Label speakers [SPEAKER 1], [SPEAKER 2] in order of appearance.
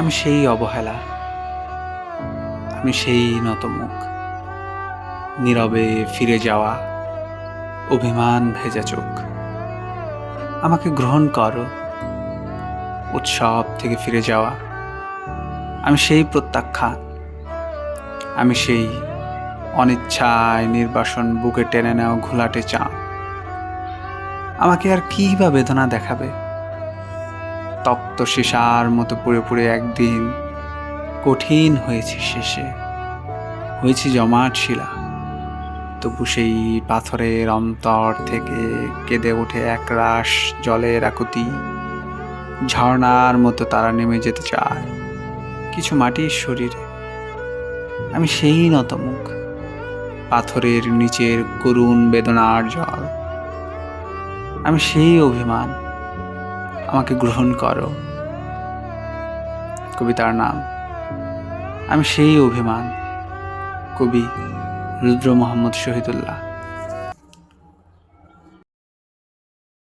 [SPEAKER 1] আমি সেই অবহেলা, আমি সেই নতমুখ। নীরবে ফিরে যাওয়া, অভিমান ভেজা চোখ। আমাকে গ্রহণ করো, উৎসব থেকে ফিরে যাওয়া। আমি সেই প্রত্যাখ্যান, আমি সেই অনিচ্ছায় নির্বাসন বুকে টেনে নেওয়া ঘোলাটে চাপ আমাকে আর কি বা বেদনা দেখাবে? তপ্ত সীসার মতো পুড়ে পুড়ে একদিন কঠিন হয়েছে শেষে। হয়েছে জমাট শিলা। তবু সেই পাথরের অন্তর থেকে কেঁদে ওঠে একরাশ জলের আকুতি। ঝর্ণার মতো তারা নেমে যেতে চায় কিছু মাটির শরীরে। আমি সেই নতমুখ পাথরের নিচের করুণ বেদনার জল। আমি সেই অভিমান। আমাকে গ্রহণ করো। কবিতার নাম। আমি সেই অভিমান। কবি রুদ্র মোহাম্মদ শহীদুল্লাহ।